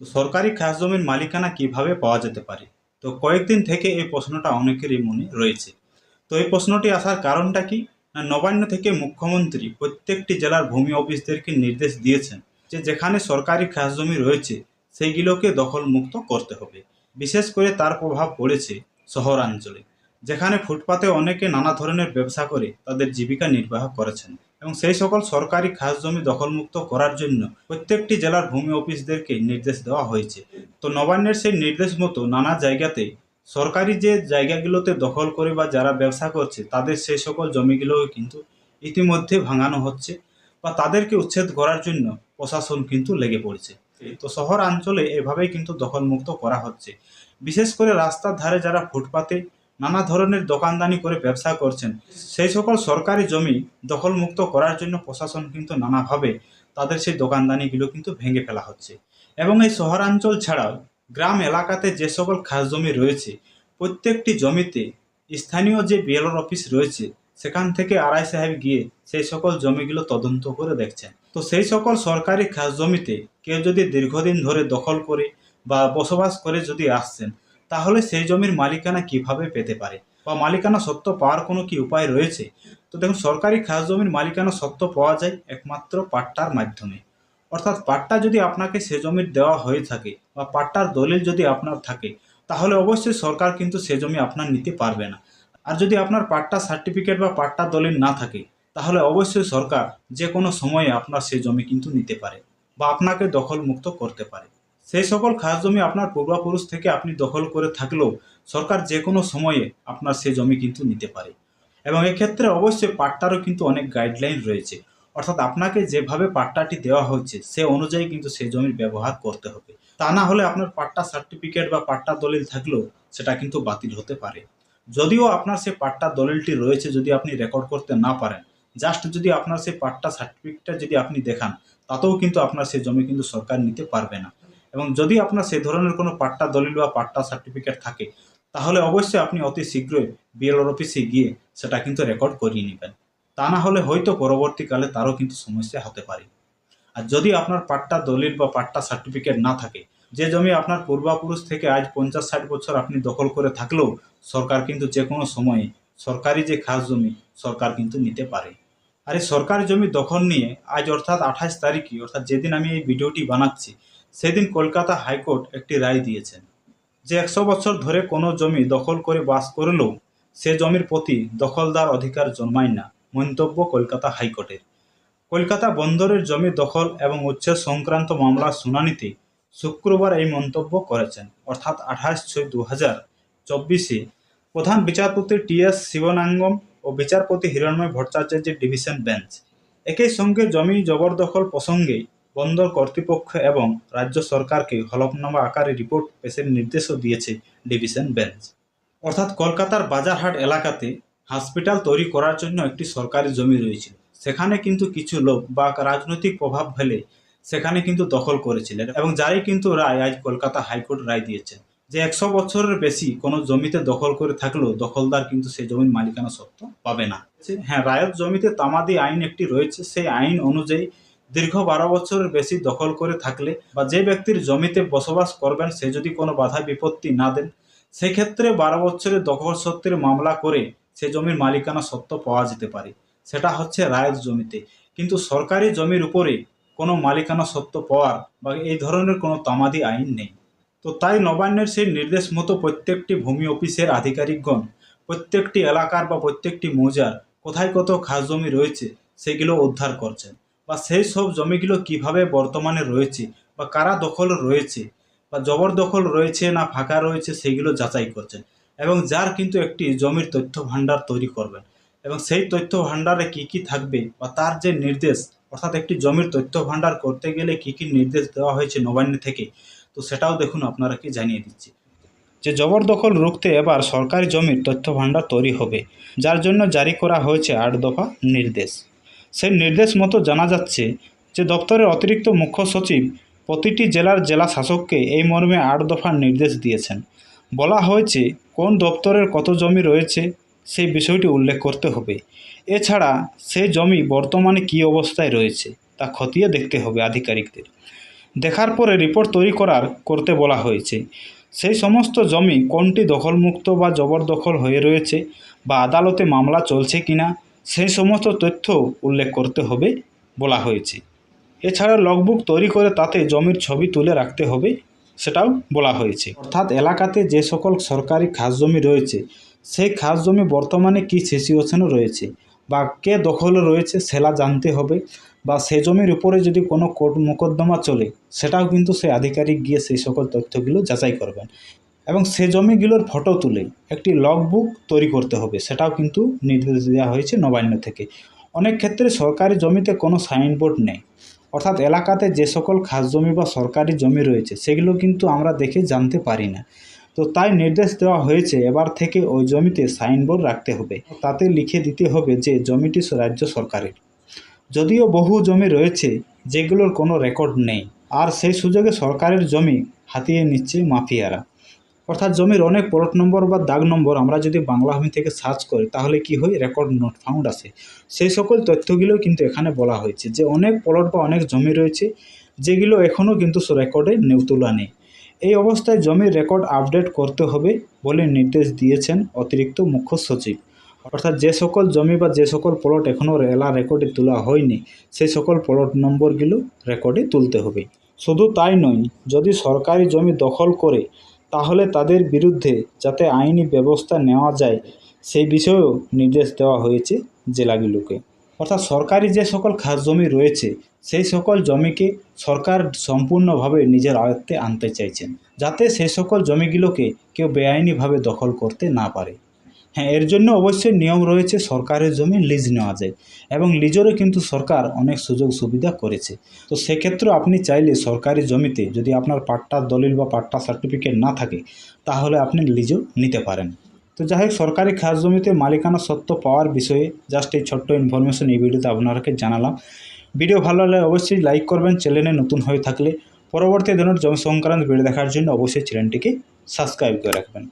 তো সরকারি খাস জমির মালিকানা কীভাবে পাওয়া যেতে পারে? তো কয়েকদিন থেকে এই প্রশ্নটা অনেকেরই মনে রয়েছে। তো এই প্রশ্নটি আসার কারণটা কি? না, নবান্ন থেকে মুখ্যমন্ত্রী প্রত্যেকটি জেলার ভূমি অফিসদেরকে নির্দেশ দিয়েছেন যে যেখানে সরকারি খাস জমি রয়েছে, সেইগুলোকে দখলমুক্ত করতে হবে। বিশেষ করে তার প্রভাব পড়েছে শহরাঞ্চলে, যেখানে ফুটপাতে অনেকে নানা ধরনের ব্যবসা করে তাদের জীবিকা নির্বাহ করেছেন। এবং সেই সকল সরকারি খাস জমি দখলমুক্ত করার জন্য প্রত্যেকটি জেলার ভূমি অফিসদেরকে নির্দেশ দেওয়া হয়েছে। তো নবান্নের সেই নির্দেশ মতো নানা জায়গাতে সরকারি যে জায়গাগুলোতে দখল করে বা যারা ব্যবসা করছে, তাদের সেই সকল জমিগুলো কিন্তু ইতিমধ্যে ভাঙানো হচ্ছে বা তাদেরকে উচ্ছেদ করার জন্য প্রশাসন কিন্তু লেগে পড়ছে। তো শহর অঞ্চলে এভাবেই কিন্তু দখলমুক্ত করা হচ্ছে। বিশেষ করে রাস্তার ধারে যারা ফুটপাতে নানা ধরনের দোকানদানি করে ব্যবসা করছেন। সেই সকল সরকারি জমি দখলমুক্ত করার জন্য প্রশাসন কিন্তু নানাভাবে তাদের সেই দোকানদানিগুলো কিন্তু ভেঙে ফেলা হচ্ছে। এবং এই শহরাঞ্চল ছাড়াও গ্রাম এলাকাতে যে সকল খাস জমি রয়েছে, প্রত্যেকটি জমিতে স্থানীয় যে বিএলওর অফিস রয়েছে, সেখান থেকে আড়াই সাহেব গিয়ে সেই সকল জমিগুলো তদন্ত করে দেখছেন। তো সেই সকল সরকারি খাস জমিতে কেউ যদি দীর্ঘদিন ধরে দখল করে বা বসবাস করে যদি আসছেন তাহলে সেই জমির মালিকানা কীভাবে পেতে পারে? বা মালিকানা সত্ত্ব পাওয়ার কোনো কি উপায় রয়েছে? তো দেখুন, সরকারি খাস জমির মালিকানা সত্ত্ব পাওয়া যায় একমাত্র পাট্টার মাধ্যমে। অর্থাৎ পাট্টা যদি আপনাকে সে জমির দেওয়া হয়ে থাকে বা পাট্টার দলিল যদি আপনার থাকে, তাহলে অবশ্যই সরকার কিন্তু সে জমি আপনার নিতে পারবে না। আর যদি আপনার পাট্টা সার্টিফিকেট বা পাট্টা দলিল না থাকে, তাহলে অবশ্যই সরকার যে কোনো সময়ে আপনার সে জমি কিন্তু নিতে পারে বা আপনাকে দখলমুক্ত করতে পারে। সেই সকল খাস জমি আপনার পূর্বাপুরুষ থেকে আপনি দখল করে থাকলেও সরকার যে কোনো সময়ে আপনার সে জমি কিন্তু নিতে পারে। এবং এক্ষেত্রে অবশ্যই পাট্টারও কিন্তু অনেক গাইডলাইন রয়েছে। অর্থাৎ আপনাকে যেভাবে পাট্টাটি দেওয়া হচ্ছে সে অনুযায়ী কিন্তু সেই জমির ব্যবহার করতে হবে। তা না হলে আপনার পাট্টা সার্টিফিকেট বা পাট্টা দলিল থাকলেও সেটা কিন্তু বাতিল হতে পারে। যদিও আপনার সে পাট্টা দলিলটি রয়েছে যদি আপনি রেকর্ড করতে না পারেন জাস্ট যদি আপনার সেই পাট্টা সার্টিফিকেটটা যদি আপনি দেখান, তাতেও কিন্তু আপনার সেই জমি কিন্তু সরকার নিতে পারবে না। এবং যদি আপনার সেই ধরনের কোনো পাট্টা দলিল বা পাট্টা সার্টিফিকেট থাকে, তাহলে অবশ্যই আপনি অতি শীঘ্রই বিএলওর অফিসে গিয়ে সেটা কিন্তু রেকর্ড করিয়ে নেবেন। তা না হলে হয়তো পরবর্তীকালে তারও কিন্তু সমস্যা হতে পারে। আর যদি আপনার পাট্টা দলিল বা পাট্টা সার্টিফিকেট না থাকে, যে জমি আপনার পূর্বাপুরুষ থেকে আজ পঞ্চাশ ষাট বছর আপনি দখল করে থাকলেও সরকার কিন্তু যে কোনো সময়ে সরকারি যে খাস জমি, সরকার কিন্তু নিতে পারে। আর এই সরকারি জমি দখল নিয়ে আজ অর্থাৎ আঠাশ তারিখই, অর্থাৎ যেদিন আমি এই ভিডিওটি বানাচ্ছি সেদিন কলকাতা হাইকোর্ট একটি রায় দিয়েছেন যে একশো বছর ধরে কোনো জমি দখল করে বাস করলেও সে জমির প্রতি দখলদার অধিকার জন্মায় না, মন্তব্য কলকাতা হাইকোর্টের। কলকাতা বন্দরের জমি দখল এবং উচ্ছেদ সংক্রান্ত মামলার শুনানিতে শুক্রবার এই মন্তব্য করেছেন। অর্থাৎ আঠাশ ছয় দু হাজার চব্বিশে প্রধান বিচারপতি টি এস শিবনাঙ্গম ও বিচারপতি হিরণময় ভট্টাচার্যের ডিভিশন বেঞ্চ। একই সঙ্গে জমি জবরদখল প্রসঙ্গে বন্দর কর্তৃপক্ষ এবং রাজ্য সরকারকে হলফনামা আকারে রিপোর্ট পেশের নির্দেশও দিয়েছে ডিভিশন বেঞ্চ। অর্থাৎ কলকাতার বাজারহাট এলাকাতে হসপিটাল তৈরি করার জন্য একটি সরকারি জমি রয়েছিল। সেখানে কিন্তু কিছু লোক বা রাজনৈতিক প্রভাব ফেলে সেখানে কিন্তু দখল করেছিলেন এবং যারই কিন্তু রায় আজ কলকাতা হাইকোর্ট রায় দিয়েছেন যে একশো বছরের বেশি কোনো জমিতে দখল করে থাকলেও দখলদার কিন্তু সেই জমির মালিকানা সত্ত্ব পাবে না। হ্যাঁ রায়ত জমিতে তামাদি আইন একটি রয়েছে। সেই আইন অনুযায়ী দীর্ঘ বারো বছরের বেশি দখল করে থাকলে বা যে ব্যক্তির জমিতে বসবাস করবেন, সে যদি কোনো বাধা বিপত্তি না দেন, সেক্ষেত্রে বারো বছরের দখল সত্ত্বের মামলা করে সে জমির মালিকানা সত্ত্ব পাওয়া যেতে পারে। সেটা হচ্ছে রায়ত জমিতে। কিন্তু সরকারি জমির উপরে কোনো মালিকানা সত্ত্ব পাওয়ার বা এই ধরনের কোনো তামাদি আইন নেই। তো তাই নবান্নের সেই নির্দেশ মতো প্রত্যেকটি ভূমি অফিসের আধিকারিকগণ, প্রত্যেকটি এলাকার বা প্রত্যেকটি মৌজার কোথায় কত খাস জমি রয়েছে, সেগুলো উদ্ধার করছেন। বা সেই সব জমিগুলো কীভাবে বর্তমানে রয়েছে বা কারা দখল রয়েছে বা জবরদখল রয়েছে না ফাঁকা রয়েছে সেগুলো যাচাই করছেন এবং যার কিন্তু একটি জমির তথ্য ভাণ্ডার তৈরি করবেন এবং সেই তথ্য ভাণ্ডারে কি কি থাকবে বা তার যে নির্দেশ, অর্থাৎ একটি জমির তথ্য ভাণ্ডার করতে গেলে কি কি নির্দেশ দেওয়া হয়েছে নবান্ন থেকে, তো সেটাও দেখুন আপনারাকে জানিয়ে দিচ্ছি। যে জবরদখল রুখতে এবার সরকারি জমির তথ্য ভাণ্ডার তৈরি হবে, যার জন্য জারি করা হয়েছে আট দফা নির্দেশ। সেই নির্দেশ মতো জানা যাচ্ছে যে দপ্তরের অতিরিক্ত মুখ্য সচিব প্রতিটি জেলার জেলা শাসককে এই মর্মে আট দফার নির্দেশ দিয়েছেন। বলা হয়েছে, কোন দপ্তরের কত জমি রয়েছে সেই বিষয়টি উল্লেখ করতে হবে। এছাড়া সেই জমি বর্তমানে কী অবস্থায় রয়েছে তা খতিয়ে দেখতে হবে আধিকারিকদের। দেখার পরে রিপোর্ট তৈরি করার করতে বলা হয়েছে, সেই সমস্ত জমি কোনটি দখলমুক্ত বা জবরদখল হয়ে রয়েছে বা আদালতে মামলা চলছে কিনা সেই সমস্ত তথ্য উল্লেখ করতে হবে বলা হয়েছে। এছাড়া লগবুক তৈরি করে তাতে জমির ছবি তুলে রাখতে হবে সেটাও বলা হয়েছে। অর্থাৎ এলাকাতে যে সকল সরকারি খাস জমি রয়েছে, সেই খাস জমি বর্তমানে কী সিচুয়েশনে রয়েছে বা কে দখলে রয়েছে সেলা জানতে হবে বা সে জমির উপরে যদি কোনো কোর্ট মোকদ্দমা চলে, সেটাও কিন্তু সেই আধিকারিক গিয়ে সেই সকল তথ্যগুলো যাচাই করবেন। এবং সে জমিগুলোর ফটো তুলে একটি লগ বুক তৈরি করতে হবে। সেটাও কিন্তু নির্দেশ দেওয়া হয়েছে নবান্ন থেকে। অনেক ক্ষেত্রে সরকারি জমিতে কোনো সাইনবোর্ড নেই। অর্থাৎ এলাকাতে যে সকল খাস জমি বা সরকারি জমি রয়েছে, সেগুলো কিন্তু আমরা দেখে জানতে পারি না। তো তাই নির্দেশ দেওয়া হয়েছে, এবার থেকে ওই জমিতে সাইনবোর্ড রাখতে হবে। তাতে লিখে দিতে হবে যে জমিটি রাজ্য সরকারের। যদিও বহু জমি রয়েছে, যেগুলোর কোনো রেকর্ড নেই। আর সেই সুযোগে সরকারের জমি হাতিয়ে নিচ্ছে মাফিয়ারা। অর্থাৎ জমির অনেক প্লট নম্বর বা দাগ নম্বর আমরা যদি বাংলা ভূমি থেকে সার্চ করি, তাহলে কি হয়? রেকর্ড নট ফাউন্ড আসে সেই সকল তথ্যগুলো কিন্তু এখানে বলা হয়েছে যে অনেক প্লট বা অনেক জমি রয়েছে, যেগুলো এখনও কিন্তু রেকর্ডে নেই তোলা নেই। এই অবস্থায় জমির রেকর্ড আপডেট করতে হবে বলে নির্দেশ দিয়েছেন অতিরিক্ত মুখ্য সচিব। অর্থাৎ যে সকল জমি বা যে সকল প্লট এখনও এলা রেকর্ডে তোলা হয়নি, সেই সকল প্লট নম্বরগুলো রেকর্ডে তুলতে হবে। শুধু তাই নয়, যদি সরকারি জমি দখল করে তাহলে তাদের বিরুদ্ধে যাতে আইনি ব্যবস্থা নেওয়া যায়, সেই বিষয়েও নির্দেশ দেওয়া হয়েছে জেলাগুলোকে। অর্থাৎ সরকারি যে সকল খাস জমি রয়েছে, সেই সকল জমিকে সরকার সম্পূর্ণভাবে নিজের আয়ত্তে আনতে চাইছেন, যাতে সেই সকল জমিগুলোকে কেউ বেআইনিভাবে দখল করতে না পারে। হ্যাঁ এর জন্য অবশ্যই নিয়ম রয়েছে সরকারের জমি লিজ নেওয়া যায় এবং লিজেরও কিন্তু সরকার অনেক সুযোগ সুবিধা করেছে। তো সেক্ষেত্রে আপনি চাইলে সরকারি জমিতে যদি আপনার পাট্টার দলিল বা পাট্টা সার্টিফিকেট না থাকে, তাহলে আপনি লিজও নিতে পারেন। তো যাই হোক, সরকারি খাস জমিতে মালিকানা সত্ত্ব পাওয়ার বিষয়ে জাস্ট এই ছোট্ট ইনফরমেশন এই ভিডিওতে আপনাদেরকে জানালাম। ভিডিও ভালো লাগলে অবশ্যই লাইক করবেন চ্যানেলে নতুন হয়ে থাকলে। পরবর্তী দিনের জমি সংক্রান্ত ভিডিও দেখার জন্য অবশ্যই চ্যানেলটিকে সাবস্ক্রাইব করে রাখবেন।